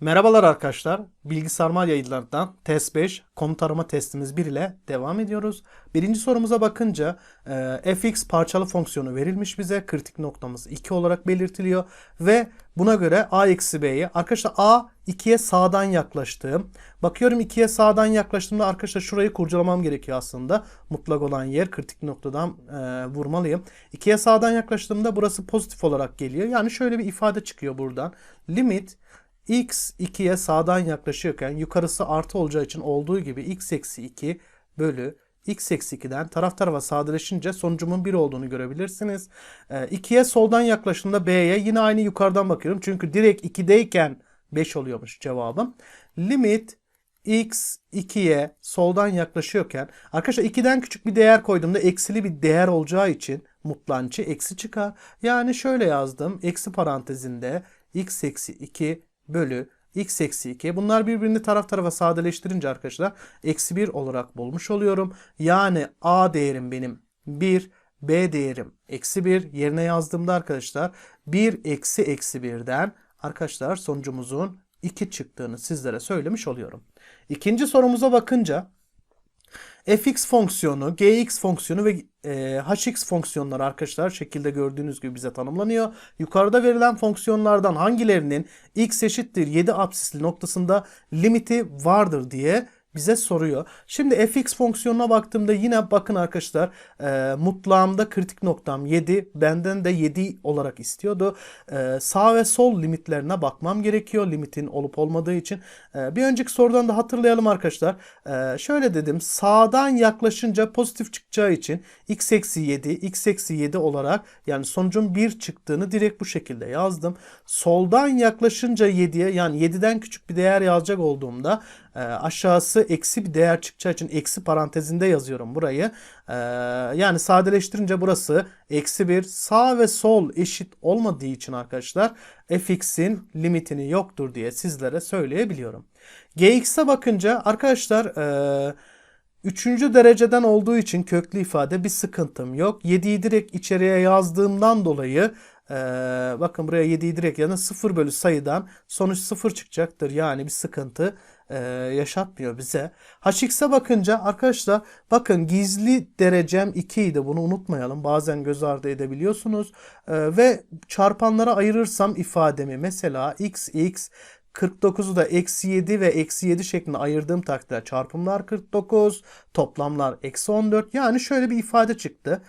Merhabalar arkadaşlar. Bilgisayar yayınlarından test 5 komut arama testimiz 1 ile devam ediyoruz. Birinci sorumuza bakınca e, fx parçalı fonksiyonu verilmiş bize. Kritik noktamız 2 olarak belirtiliyor. Ve buna göre a eksi b'yi arkadaşlar a 2'ye sağdan yaklaştığım. Bakıyorum 2'ye sağdan yaklaştığımda arkadaşlar şurayı kurcalamam gerekiyor aslında. Mutlak olan yer kritik noktadan e, vurmalıyım. 2'ye sağdan yaklaştığımda burası pozitif olarak geliyor. Yani şöyle bir ifade çıkıyor buradan. Limit x 2'ye sağdan yaklaşıyorken yukarısı artı olacağı için olduğu gibi x eksi 2 bölü x eksi 2'den taraf tarafa sadeleşince sonucumun 1 olduğunu görebilirsiniz. Ee, 2'ye soldan yaklaştığımda b'ye yine aynı yukarıdan bakıyorum. Çünkü direkt 2'deyken 5 oluyormuş cevabım. Limit x 2'ye soldan yaklaşıyorken arkadaşlar 2'den küçük bir değer koyduğumda eksili bir değer olacağı için mutlancı eksi çıkar. Yani şöyle yazdım. Eksi parantezinde x eksi 2 bölü x eksi 2. Bunlar birbirini taraf tarafa sadeleştirince arkadaşlar eksi 1 olarak bulmuş oluyorum. Yani a değerim benim 1, b değerim eksi 1 yerine yazdığımda arkadaşlar 1 eksi eksi 1'den arkadaşlar sonucumuzun 2 çıktığını sizlere söylemiş oluyorum. İkinci sorumuza bakınca fx fonksiyonu, gx fonksiyonu ve e, hx fonksiyonları arkadaşlar şekilde gördüğünüz gibi bize tanımlanıyor. Yukarıda verilen fonksiyonlardan hangilerinin x eşittir 7 absisli noktasında limiti vardır diye bize soruyor. Şimdi fx fonksiyonuna baktığımda yine bakın arkadaşlar e, mutlağımda kritik noktam 7. Benden de 7 olarak istiyordu. E, sağ ve sol limitlerine bakmam gerekiyor. Limitin olup olmadığı için. E, bir önceki sorudan da hatırlayalım arkadaşlar. E, şöyle dedim. Sağdan yaklaşınca pozitif çıkacağı için x eksi 7, x eksi 7 olarak yani sonucun 1 çıktığını direkt bu şekilde yazdım. Soldan yaklaşınca 7'ye yani 7'den küçük bir değer yazacak olduğumda e, aşağısı eksi bir değer çıkacağı için eksi parantezinde yazıyorum burayı. E, yani sadeleştirince burası eksi 1 sağ ve sol eşit olmadığı için arkadaşlar fx'in limitini yoktur diye sizlere söyleyebiliyorum. gx'e bakınca arkadaşlar e, Üçüncü dereceden olduğu için köklü ifade bir sıkıntım yok. 7'yi direkt içeriye yazdığımdan dolayı ee, bakın buraya 7'yi direkt yani 0 bölü sayıdan sonuç 0 çıkacaktır. Yani bir sıkıntı e, yaşatmıyor bize. HX'e bakınca arkadaşlar bakın gizli derecem 2 idi. Bunu unutmayalım. Bazen göz ardı edebiliyorsunuz. E, ve çarpanlara ayırırsam ifademi mesela x x 49'u da eksi 7 ve eksi 7 şeklinde ayırdığım takdirde çarpımlar 49, toplamlar eksi 14. Yani şöyle bir ifade çıktı.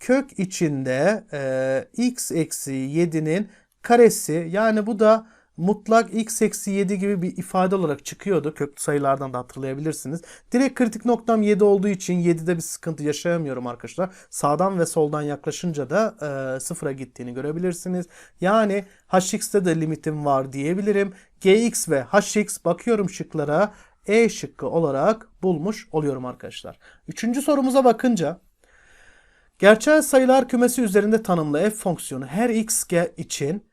Kök içinde e, x eksi 7'nin karesi yani bu da mutlak x eksi 7 gibi bir ifade olarak çıkıyordu. Köklü sayılardan da hatırlayabilirsiniz. Direkt kritik noktam 7 olduğu için 7'de bir sıkıntı yaşayamıyorum arkadaşlar. Sağdan ve soldan yaklaşınca da e, sıfıra gittiğini görebilirsiniz. Yani hx'te de limitim var diyebilirim. gx ve hx bakıyorum şıklara E şıkkı olarak bulmuş oluyorum arkadaşlar. Üçüncü sorumuza bakınca gerçel sayılar kümesi üzerinde tanımlı f fonksiyonu her x için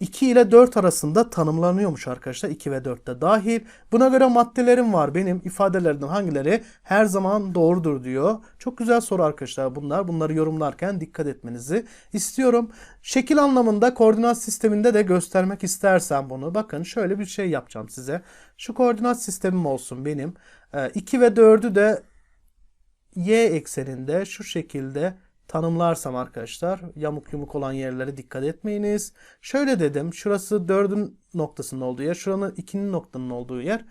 2 ee, ile 4 arasında tanımlanıyormuş arkadaşlar. 2 ve 4 de dahil. Buna göre maddelerim var. Benim ifadelerden hangileri her zaman doğrudur diyor. Çok güzel soru arkadaşlar bunlar. Bunları yorumlarken dikkat etmenizi istiyorum. Şekil anlamında koordinat sisteminde de göstermek istersen bunu. Bakın şöyle bir şey yapacağım size. Şu koordinat sistemim olsun benim. 2 ee, ve 4'ü de y ekseninde şu şekilde tanımlarsam arkadaşlar yamuk yumuk olan yerlere dikkat etmeyiniz. Şöyle dedim şurası 4'ün noktasının olduğu yer şuranın 2'nin noktanın olduğu yer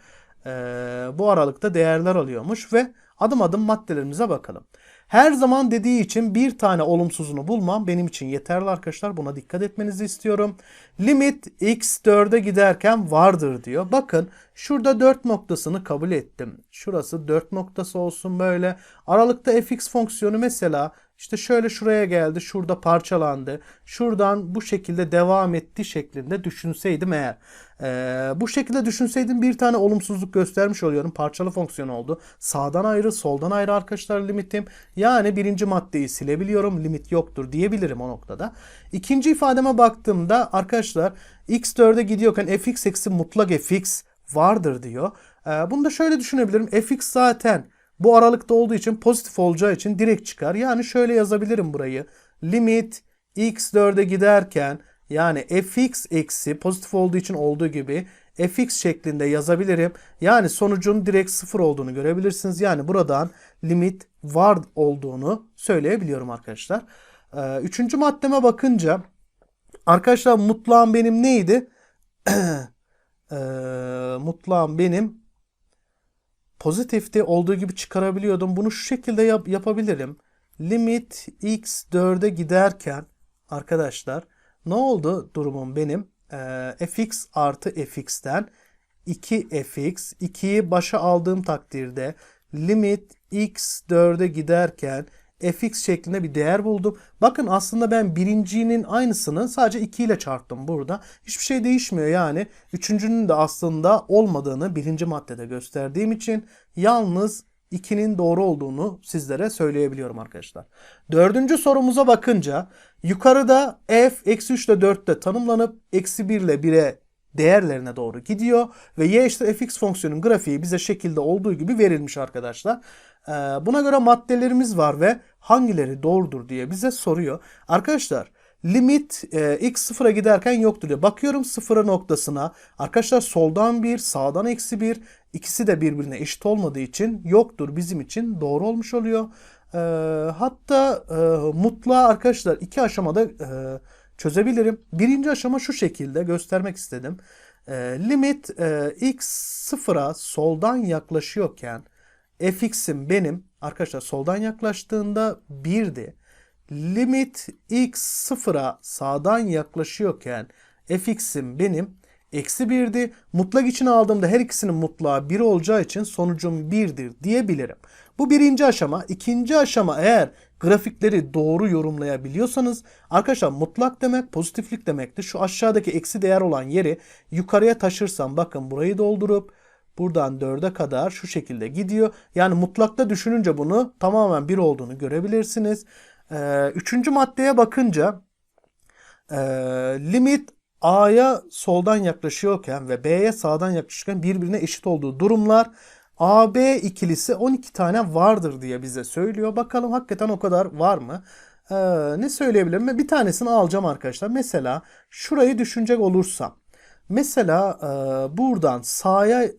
ee, bu aralıkta değerler alıyormuş ve adım adım maddelerimize bakalım. Her zaman dediği için bir tane olumsuzunu bulmam benim için yeterli arkadaşlar. Buna dikkat etmenizi istiyorum. Limit x 4'e giderken vardır diyor. Bakın şurada 4 noktasını kabul ettim. Şurası 4 noktası olsun böyle. Aralıkta fx fonksiyonu mesela işte şöyle şuraya geldi, şurada parçalandı. Şuradan bu şekilde devam etti şeklinde düşünseydim eğer. Ee, bu şekilde düşünseydim bir tane olumsuzluk göstermiş oluyorum. Parçalı fonksiyon oldu. Sağdan ayrı, soldan ayrı arkadaşlar limitim. Yani birinci maddeyi silebiliyorum. Limit yoktur diyebilirim o noktada. İkinci ifademe baktığımda arkadaşlar x4'e gidiyorken fx eksi mutlak fx vardır diyor. Ee, bunu da şöyle düşünebilirim. fx zaten bu aralıkta olduğu için pozitif olacağı için direkt çıkar. Yani şöyle yazabilirim burayı. Limit x4'e giderken yani fx eksi pozitif olduğu için olduğu gibi fx şeklinde yazabilirim. Yani sonucun direkt sıfır olduğunu görebilirsiniz. Yani buradan limit var olduğunu söyleyebiliyorum arkadaşlar. Ee, üçüncü maddeme bakınca arkadaşlar mutlağım benim neydi? Ee, mutlağım benim pozitifti olduğu gibi çıkarabiliyordum. Bunu şu şekilde yap- yapabilirim. Limit x 4'e giderken arkadaşlar ne oldu durumum benim? Ee, fx artı fx'ten 2fx 2'yi başa aldığım takdirde limit x 4'e giderken fx şeklinde bir değer buldum. Bakın aslında ben birincinin aynısını sadece 2 ile çarptım burada. Hiçbir şey değişmiyor yani. Üçüncünün de aslında olmadığını birinci maddede gösterdiğim için yalnız 2'nin doğru olduğunu sizlere söyleyebiliyorum arkadaşlar. Dördüncü sorumuza bakınca yukarıda f eksi 3 ile 4'te tanımlanıp eksi 1 ile 1'e değerlerine doğru gidiyor ve y eşittir fx fonksiyonun grafiği bize şekilde olduğu gibi verilmiş arkadaşlar. Ee, buna göre maddelerimiz var ve hangileri doğrudur diye bize soruyor. Arkadaşlar limit e, x sıfıra giderken yoktur diyor. Bakıyorum sıfıra noktasına. Arkadaşlar soldan 1, sağdan eksi 1. İkisi de birbirine eşit olmadığı için yoktur bizim için doğru olmuş oluyor. Ee, hatta e, mutlağı arkadaşlar iki aşamada e, çözebilirim. Birinci aşama şu şekilde göstermek istedim. E, limit e, x sıfıra soldan yaklaşıyorken fx'im benim arkadaşlar soldan yaklaştığında 1'di. Limit x sıfıra sağdan yaklaşıyorken fx'im benim eksi 1'di. Mutlak için aldığımda her ikisinin mutlağı 1 olacağı için sonucum 1'dir diyebilirim. Bu birinci aşama. İkinci aşama eğer grafikleri doğru yorumlayabiliyorsanız arkadaşlar mutlak demek pozitiflik demektir. Şu aşağıdaki eksi değer olan yeri yukarıya taşırsam bakın burayı doldurup buradan 4'e kadar şu şekilde gidiyor. Yani mutlakta düşününce bunu tamamen 1 olduğunu görebilirsiniz. Ee, üçüncü maddeye bakınca e, limit A'ya soldan yaklaşıyorken ve B'ye sağdan yaklaşırken birbirine eşit olduğu durumlar AB ikilisi 12 tane vardır diye bize söylüyor. Bakalım hakikaten o kadar var mı? Ee, ne söyleyebilirim? Bir tanesini alacağım arkadaşlar. Mesela şurayı düşünecek olursam. Mesela e, buradan sağa e,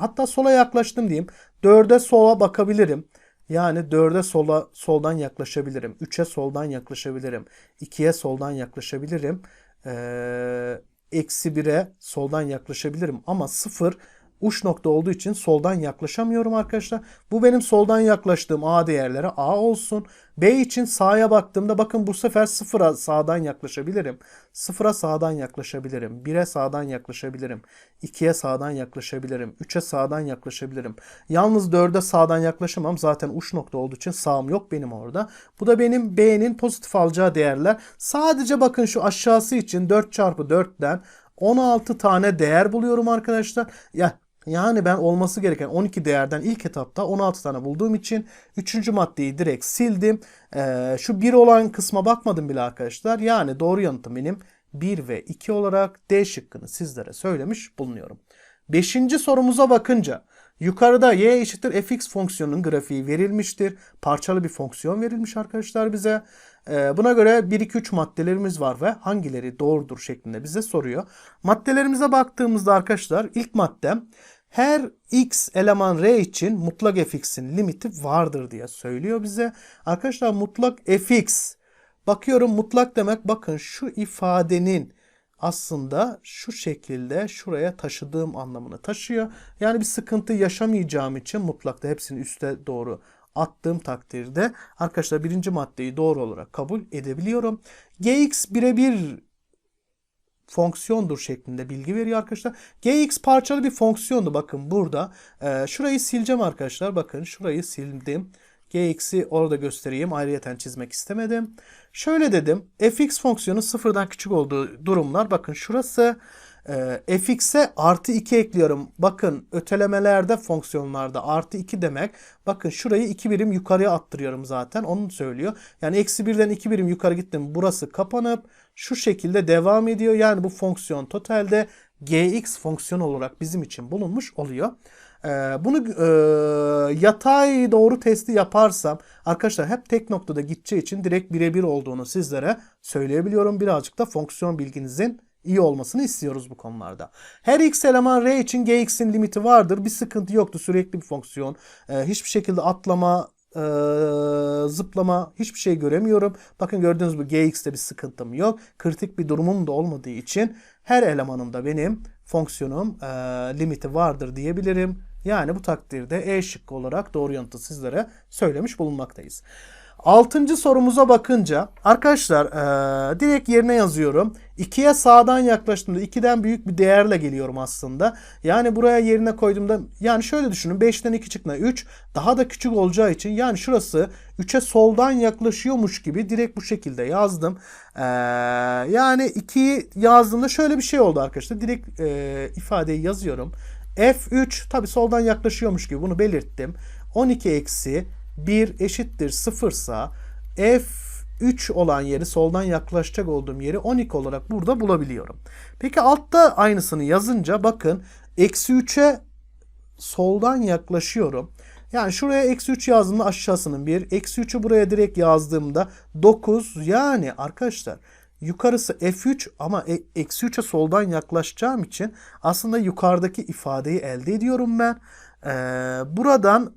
hatta sola yaklaştım diyeyim. 4'e sola bakabilirim. Yani 4'e sola soldan yaklaşabilirim. 3'e soldan yaklaşabilirim. 2'ye soldan yaklaşabilirim. Ee, eksi 1'e soldan yaklaşabilirim. Ama 0 uç nokta olduğu için soldan yaklaşamıyorum arkadaşlar. Bu benim soldan yaklaştığım A değerlere A olsun. B için sağa baktığımda bakın bu sefer sıfıra sağdan yaklaşabilirim. Sıfıra sağdan yaklaşabilirim. 1'e sağdan yaklaşabilirim. 2'ye sağdan yaklaşabilirim. 3'e sağdan yaklaşabilirim. Yalnız 4'e sağdan yaklaşamam. Zaten uç nokta olduğu için sağım yok benim orada. Bu da benim B'nin pozitif alacağı değerler. Sadece bakın şu aşağısı için 4 çarpı 4'ten 16 tane değer buluyorum arkadaşlar. Ya yani ben olması gereken 12 değerden ilk etapta 16 tane bulduğum için 3. maddeyi direkt sildim. Ee, şu 1 olan kısma bakmadım bile arkadaşlar. Yani doğru yanıtım benim 1 ve 2 olarak D şıkkını sizlere söylemiş bulunuyorum. 5. sorumuza bakınca yukarıda y eşittir fx fonksiyonunun grafiği verilmiştir. Parçalı bir fonksiyon verilmiş arkadaşlar bize. Ee, buna göre 1-2-3 maddelerimiz var ve hangileri doğrudur şeklinde bize soruyor. Maddelerimize baktığımızda arkadaşlar ilk maddem her x eleman r için mutlak fx'in limiti vardır diye söylüyor bize. Arkadaşlar mutlak fx bakıyorum mutlak demek bakın şu ifadenin aslında şu şekilde şuraya taşıdığım anlamını taşıyor. Yani bir sıkıntı yaşamayacağım için mutlakta hepsini üste doğru attığım takdirde arkadaşlar birinci maddeyi doğru olarak kabul edebiliyorum. Gx birebir fonksiyondur şeklinde bilgi veriyor arkadaşlar. Gx parçalı bir fonksiyondu bakın burada. Ee, şurayı sileceğim arkadaşlar. Bakın şurayı sildim. Gx'i orada göstereyim. Ayrıyeten çizmek istemedim. Şöyle dedim. fx fonksiyonu sıfırdan küçük olduğu durumlar. Bakın şurası e, fx'e artı 2 ekliyorum. Bakın ötelemelerde fonksiyonlarda artı 2 demek. Bakın şurayı 2 birim yukarıya attırıyorum zaten. Onu söylüyor. Yani eksi 1'den 2 birim yukarı gittim. Burası kapanıp şu şekilde devam ediyor. Yani bu fonksiyon totalde gx fonksiyon olarak bizim için bulunmuş oluyor. Ee, bunu e, yatay doğru testi yaparsam arkadaşlar hep tek noktada gideceği için direkt birebir olduğunu sizlere söyleyebiliyorum. Birazcık da fonksiyon bilginizin iyi olmasını istiyoruz bu konularda. Her x eleman r için gx'in limiti vardır. Bir sıkıntı yoktu. Sürekli bir fonksiyon. Ee, hiçbir şekilde atlama, e, zıplama hiçbir şey göremiyorum. Bakın gördüğünüz gibi gx'te bir sıkıntım yok. Kritik bir durumum da olmadığı için her elemanımda benim fonksiyonum e, limiti vardır diyebilirim. Yani bu takdirde E şıkkı olarak doğru yanıtı sizlere söylemiş bulunmaktayız. Altıncı sorumuza bakınca arkadaşlar e, direkt yerine yazıyorum. 2'ye sağdan yaklaştığımda 2'den büyük bir değerle geliyorum aslında. Yani buraya yerine koyduğumda yani şöyle düşünün 5'ten 2 çıktığında 3 daha da küçük olacağı için yani şurası 3'e soldan yaklaşıyormuş gibi direkt bu şekilde yazdım. E, yani 2'yi yazdığımda şöyle bir şey oldu arkadaşlar. Direkt e, ifadeyi yazıyorum. F3 tabi soldan yaklaşıyormuş gibi bunu belirttim. 12 eksi 1 eşittir 0 sa F3 olan yeri soldan yaklaşacak olduğum yeri 12 olarak burada bulabiliyorum. Peki altta aynısını yazınca bakın eksi 3'e soldan yaklaşıyorum. Yani şuraya eksi 3 yazdığımda aşağısının 1. Eksi 3'ü buraya direkt yazdığımda 9. Yani arkadaşlar yukarısı F3 ama e- eksi 3'e soldan yaklaşacağım için aslında yukarıdaki ifadeyi elde ediyorum ben. Ee, buradan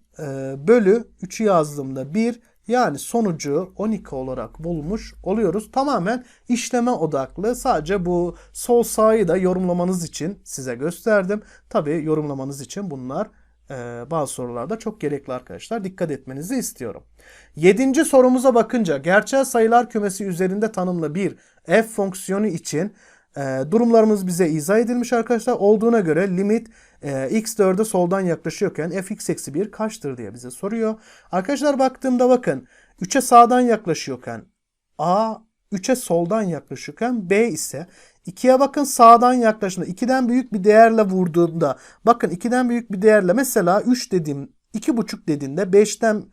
bölü 3'ü yazdığımda 1 yani sonucu 12 olarak bulmuş oluyoruz. Tamamen işleme odaklı. Sadece bu sol sağı da yorumlamanız için size gösterdim. Tabi yorumlamanız için bunlar e, bazı sorularda çok gerekli arkadaşlar. Dikkat etmenizi istiyorum. Yedinci sorumuza bakınca gerçel sayılar kümesi üzerinde tanımlı bir f fonksiyonu için e, durumlarımız bize izah edilmiş arkadaşlar. Olduğuna göre limit e, x4'e soldan yaklaşıyorken fx eksi 1 kaçtır diye bize soruyor. Arkadaşlar baktığımda bakın 3'e sağdan yaklaşıyorken a 3'e soldan yaklaşıyorken b ise 2'ye bakın sağdan yaklaşımda 2'den büyük bir değerle vurduğumda bakın 2'den büyük bir değerle mesela 3 dediğim 2,5 dediğinde 5'ten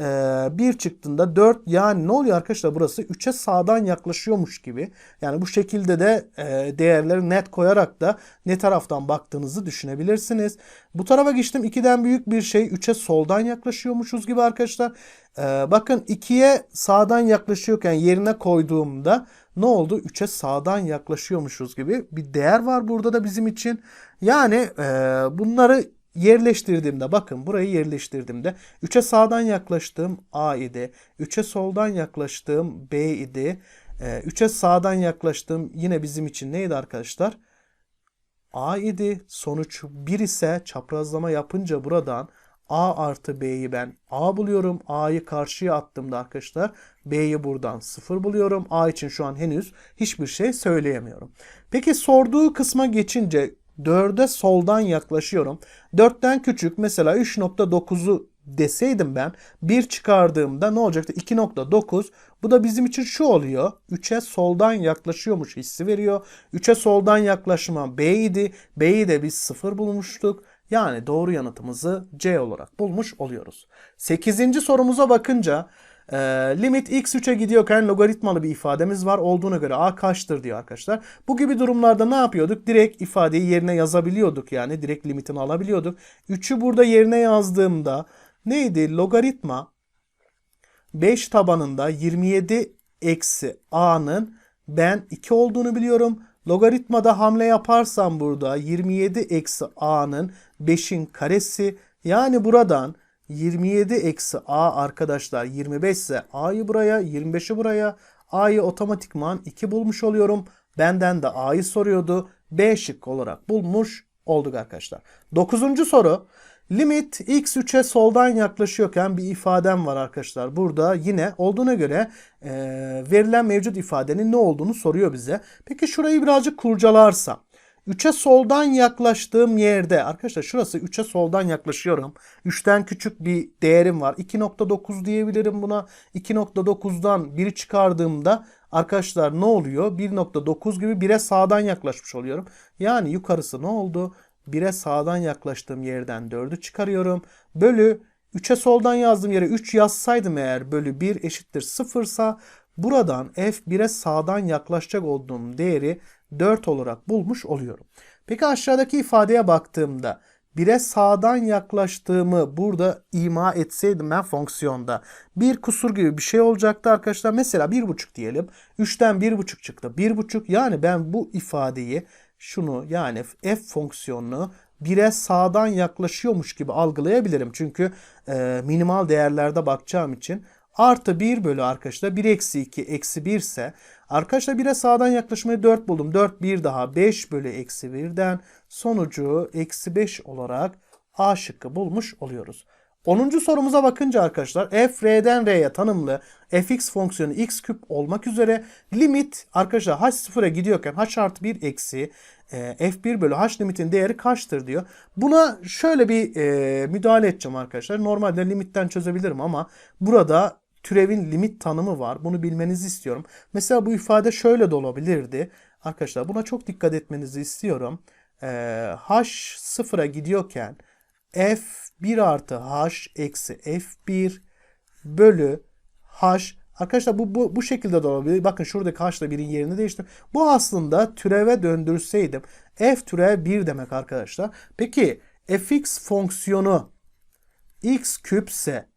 e, 1 çıktığında 4 yani ne oluyor arkadaşlar burası 3'e sağdan yaklaşıyormuş gibi. Yani bu şekilde de e, değerleri net koyarak da ne taraftan baktığınızı düşünebilirsiniz. Bu tarafa geçtim 2'den büyük bir şey 3'e soldan yaklaşıyormuşuz gibi arkadaşlar. E, bakın 2'ye sağdan yaklaşıyorken yerine koyduğumda ne oldu? 3'e sağdan yaklaşıyormuşuz gibi bir değer var burada da bizim için. Yani e, bunları yerleştirdiğimde bakın burayı yerleştirdiğimde 3'e sağdan yaklaştığım A idi. 3'e soldan yaklaştığım B idi. 3'e sağdan yaklaştığım yine bizim için neydi arkadaşlar? A idi. Sonuç 1 ise çaprazlama yapınca buradan A artı B'yi ben A buluyorum. A'yı karşıya attığımda arkadaşlar B'yi buradan 0 buluyorum. A için şu an henüz hiçbir şey söyleyemiyorum. Peki sorduğu kısma geçince 4'e soldan yaklaşıyorum. 4'ten küçük mesela 3.9'u deseydim ben 1 çıkardığımda ne olacaktı? 2.9 bu da bizim için şu oluyor. 3'e soldan yaklaşıyormuş hissi veriyor. 3'e soldan yaklaşma B idi. B'yi de biz 0 bulmuştuk. Yani doğru yanıtımızı C olarak bulmuş oluyoruz. 8. sorumuza bakınca e, limit x3'e gidiyorken logaritmalı bir ifademiz var. Olduğuna göre a kaçtır diyor arkadaşlar. Bu gibi durumlarda ne yapıyorduk? Direkt ifadeyi yerine yazabiliyorduk yani. Direkt limitini alabiliyorduk. 3'ü burada yerine yazdığımda neydi? Logaritma 5 tabanında 27 eksi a'nın ben 2 olduğunu biliyorum. Logaritmada hamle yaparsam burada 27 eksi a'nın 5'in karesi yani buradan 27 eksi a arkadaşlar 25 ise a'yı buraya 25'i buraya a'yı otomatikman 2 bulmuş oluyorum. Benden de a'yı soruyordu. B şık olarak bulmuş olduk arkadaşlar. Dokuzuncu soru. Limit x3'e soldan yaklaşıyorken bir ifadem var arkadaşlar. Burada yine olduğuna göre e, verilen mevcut ifadenin ne olduğunu soruyor bize. Peki şurayı birazcık kurcalarsam. 3'e soldan yaklaştığım yerde arkadaşlar şurası 3'e soldan yaklaşıyorum. 3'ten küçük bir değerim var. 2.9 diyebilirim buna. 2.9'dan 1'i çıkardığımda arkadaşlar ne oluyor? 1.9 gibi 1'e sağdan yaklaşmış oluyorum. Yani yukarısı ne oldu? 1'e sağdan yaklaştığım yerden 4'ü çıkarıyorum. Bölü 3'e soldan yazdığım yere 3 yazsaydım eğer bölü 1 eşittir 0 sa buradan f1'e sağdan yaklaşacak olduğum değeri 4 olarak bulmuş oluyorum. Peki aşağıdaki ifadeye baktığımda bire sağdan yaklaştığımı burada ima etseydim ben fonksiyonda bir kusur gibi bir şey olacaktı arkadaşlar. Mesela bir buçuk diyelim. 3'ten bir buçuk çıktı. Bir buçuk yani ben bu ifadeyi şunu yani f fonksiyonunu bire sağdan yaklaşıyormuş gibi algılayabilirim. Çünkü e, minimal değerlerde bakacağım için artı 1 bölü arkadaşlar 1 eksi 2 eksi 1 ise arkadaşlar 1'e sağdan yaklaşmayı 4 buldum. 4 1 daha 5 bölü eksi 1'den sonucu eksi 5 olarak A şıkkı bulmuş oluyoruz. 10. sorumuza bakınca arkadaşlar f r'den r'ye tanımlı fx fonksiyonu x küp olmak üzere limit arkadaşlar h sıfıra gidiyorken h artı 1 eksi e, f1 bölü h limitin değeri kaçtır diyor. Buna şöyle bir e, müdahale edeceğim arkadaşlar. Normalde limitten çözebilirim ama burada türevin limit tanımı var. Bunu bilmenizi istiyorum. Mesela bu ifade şöyle de olabilirdi. Arkadaşlar buna çok dikkat etmenizi istiyorum. E, h sıfıra gidiyorken f1 artı h eksi f1 bölü h Arkadaşlar bu, bu, bu şekilde de olabilir. Bakın şuradaki h ile 1'in yerini değiştir. Bu aslında türeve döndürseydim f türev 1 demek arkadaşlar. Peki fx fonksiyonu x küpse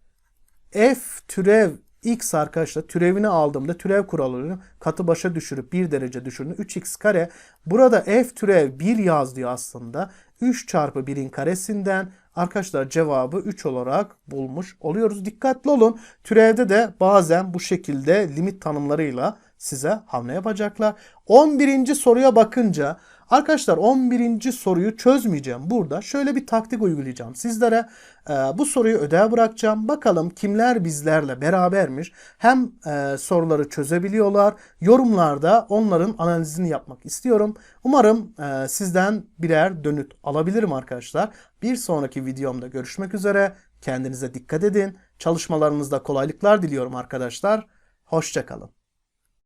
f türev x arkadaşlar türevini aldığımda türev kuralını katı başa düşürüp 1 derece düşürdüm. 3x kare. Burada f türev 1 yaz diyor aslında. 3 çarpı 1'in karesinden arkadaşlar cevabı 3 olarak bulmuş oluyoruz. Dikkatli olun. Türevde de bazen bu şekilde limit tanımlarıyla size hamle yapacaklar. 11. soruya bakınca arkadaşlar 11. soruyu çözmeyeceğim. Burada şöyle bir taktik uygulayacağım sizlere. Ee, bu soruyu ödev bırakacağım. Bakalım kimler bizlerle berabermiş. Hem e, soruları çözebiliyorlar. Yorumlarda onların analizini yapmak istiyorum. Umarım e, sizden birer dönüt alabilirim arkadaşlar. Bir sonraki videomda görüşmek üzere. Kendinize dikkat edin. Çalışmalarınızda kolaylıklar diliyorum arkadaşlar. Hoşçakalın.